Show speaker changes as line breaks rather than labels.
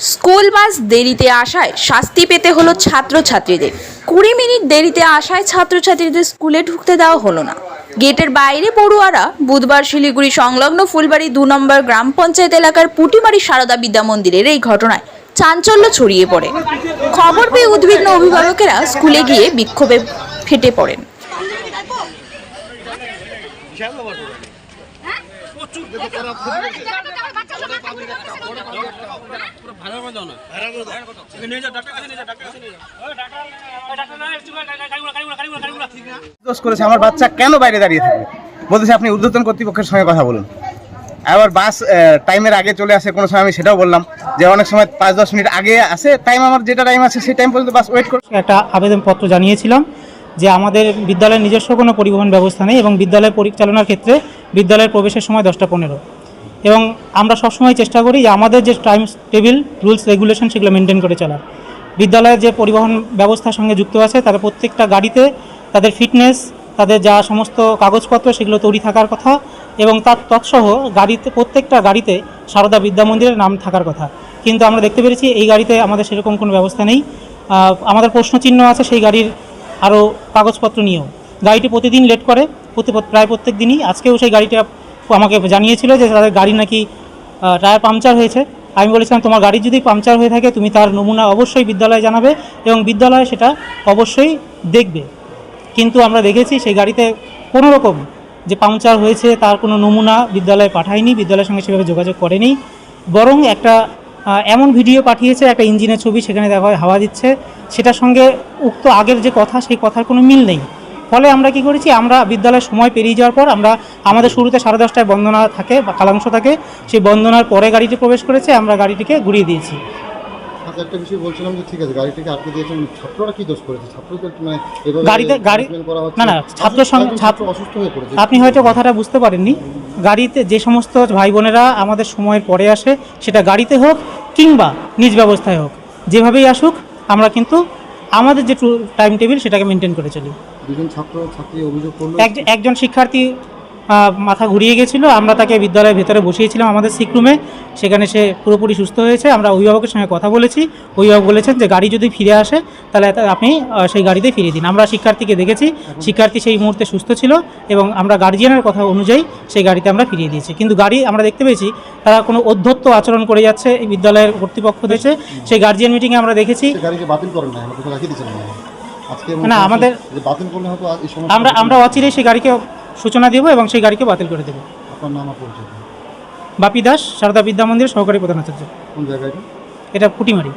School bus দেরিতে আসায় শাস্তি পেতে হলো ছাত্রছাত্রীদের। কুড়ি মিনিট দেরিতে আসায় ছাত্রছাত্রীদের স্কুলে ঢুকতে দেওয়া হলো না। গেটের বাইরে পড়ুয়ারা বুধবার শিলিগুড়ি সংলগ্ন ফুলবাড়ি দু নম্বর গ্রাম পঞ্চায়েত এলাকার পুটিমারি সারদা বিদ্যা মন্দিরের এই ঘটনায় চাঞ্চল্য ছড়িয়ে পড়ে। খবর পেয়ে উদ্বিগ্ন অভিভাবকেরা স্কুলে গিয়ে বিক্ষোভে ফেটে পড়েন।
ভাড়া করে না? ভাড়া করে নিয়ে যাও ডাক্তার কাছে নিয়ে যাও ডাক্তার কাছে নিয়ে যাও। ওই ডাক্তার ওই ডাক্তার না একটু গাড়িগুলো গাড়িগুলো গাড়িগুলো গাড়িগুলো ঠিক না
দোষ করেছে আমার বাচ্চা কেন বাইরে দাঁড়িয়ে থাকবে? বলতেছে আপনি ঊর্ধ্বতন কর্তৃপক্ষের সঙ্গে কথা বলুন। আবার বাস টাইমের আগে চলে আসে কোনো সময় আমি সেটাও বললাম যে অনেক সময় পাঁচ দশ মিনিট আগে আসে টাইম আমার যেটা টাইম আছে সেই টাইম পর্যন্ত বাস ওয়েট করে।
একটা আবেদনপত্র জানিয়েছিলাম যে আমাদের বিদ্যালয়ের নিজস্ব কোনো পরিবহন ব্যবস্থা নেই এবং বিদ্যালয় পরিচালনার ক্ষেত্রে বিদ্যালয়ের প্রবেশের সময় দশটা পনেরো। এবং আমরা সবসময় চেষ্টা করি যে আমাদের যে টাইম টেবিল, রুলস, রেগুলেশন সেগুলো মেনটেন করে চলার। বিদ্যালয়ের যে পরিবহন ব্যবস্থার সঙ্গে যুক্ত আছে, তারা প্রত্যেকটা গাড়িতে তাদের ফিটনেস, তাদের যা সমস্ত কাগজপত্র সেগুলো তৈরি থাকার কথা এবং তার তৎসহ গাড়িতে, প্রত্যেকটা গাড়িতে সারদা বিদ্যা মন্দিরের নাম থাকার কথা। কিন্তু আমরা দেখতে পেরেছি এই গাড়িতে আমাদের সেরকম কোনো ব্যবস্থা নেই। আমাদের প্রশ্নচিহ্ন আছে সেই গাড়ির আরও কাগজপত্র নিয়েও। গাড়িটি প্রতিদিন লেট করে, প্রতি প্রায় প্রত্যেক দিনই। আজকেও সেই গাড়িটা আমাকে জানিয়েছিল যে তাদের গাড়ি নাকি টায়ার পাংচার হয়েছে। আমি বলেছিলাম, তোমার গাড়ি যদি পাংচার হয়ে থাকে, তুমি তার নমুনা অবশ্যই বিদ্যালয়ে জানাবে এবং বিদ্যালয়ে সেটা অবশ্যই দেখবে। কিন্তু আমরা দেখেছি সেই গাড়িতে কোনো রকম যে পাংচার হয়েছে, তার কোনো নমুনা বিদ্যালয়ে পাঠায়নি, বিদ্যালয়ের সঙ্গে সেভাবে যোগাযোগ করেনি। বরং একটা এমন ভিডিও পাঠিয়েছে, একটা ইঞ্জিনের ছবি, সেখানে দেখা হয় হাওয়া দিচ্ছে। সেটার সঙ্গে উক্ত আগের যে কথা, সেই কথার কোনো মিল নেই। ফলে আমরা কি করেছি? আমরা বিদ্যালয়ের সময় পেরিয়ে যাওয়ার পর আমরা আমাদের শুরুতে সাড়ে দশটায় বন্দনা থাকে বা কালাংশ থাকে সেই বন্দনার পরে গাড়িটি প্রবেশ করেছে আমরা গাড়িটিকে ঘুরিয়ে দিয়েছি।
আচ্ছা একটা বিষয় বলছিলাম যে ঠিক আছে গাড়িটাকে আটকে দিয়েছেন ছাত্ররা কি দোষ করেছে? ছাত্রদের মানে
গাড়িতে গাড়ি না না ছাত্র ছাত্র
অসুস্থ হয়ে পড়েছে।
আপনি হয়তো কথাটা বুঝতে পারেননি। গাড়িতে যে সমস্ত ভাই বোনেরা আমাদের সময়ের পরে আসে সেটা গাড়িতে হোক কিংবা নিজ ব্যবস্থায় হোক যেভাবেই আসুক আমরা কিন্তু আমাদের যে টাইম টেবিল সেটাকে মেনটেন করে চলি।
দুজন ছাত্র ছাত্রী অভিযোগ করল
একজন শিক্ষার্থী মাথা ঘুরিয়ে গেছিল। আমরা তাকে বিদ্যালয়ের ভেতরে বসিয়েছিলাম আমাদের সিক রুমে সেখানে সে পুরোপুরি সুস্থ হয়েছে। আমরা অভিভাবকের সঙ্গে কথা বলেছি। অভিভাবক বলেছেন যে গাড়ি যদি ফিরে আসে তাহলে আপনি সেই গাড়িতে ফিরিয়ে দিন। আমরা শিক্ষার্থীকে দেখেছি। শিক্ষার্থী সেই মুহূর্তে সুস্থ ছিল এবং আমরা গার্জিয়ানের কথা অনুযায়ী সেই গাড়িতে আমরা ফিরিয়ে দিয়েছি। কিন্তু গাড়ি আমরা দেখতে পেয়েছি তারা কোনো অধ্যত্ত আচরণ করে যাচ্ছে এই বিদ্যালয়ের কর্তৃপক্ষ দেশে সেই গার্জিয়ান মিটিংয়ে আমরা দেখেছি।
না
আমাদের- আমরা আমরা অচিরেই সেই গাড়িকে সূচনা দেবো এবং সেই গাড়িকে বাতিল করে দেবো।
আপনার নাম পরিচয়
বাপি দাস সারদা বিদ্যা মন্দির সহকারী প্রধান
আচার্য। জায়গায়
এটা? ফুটিমারি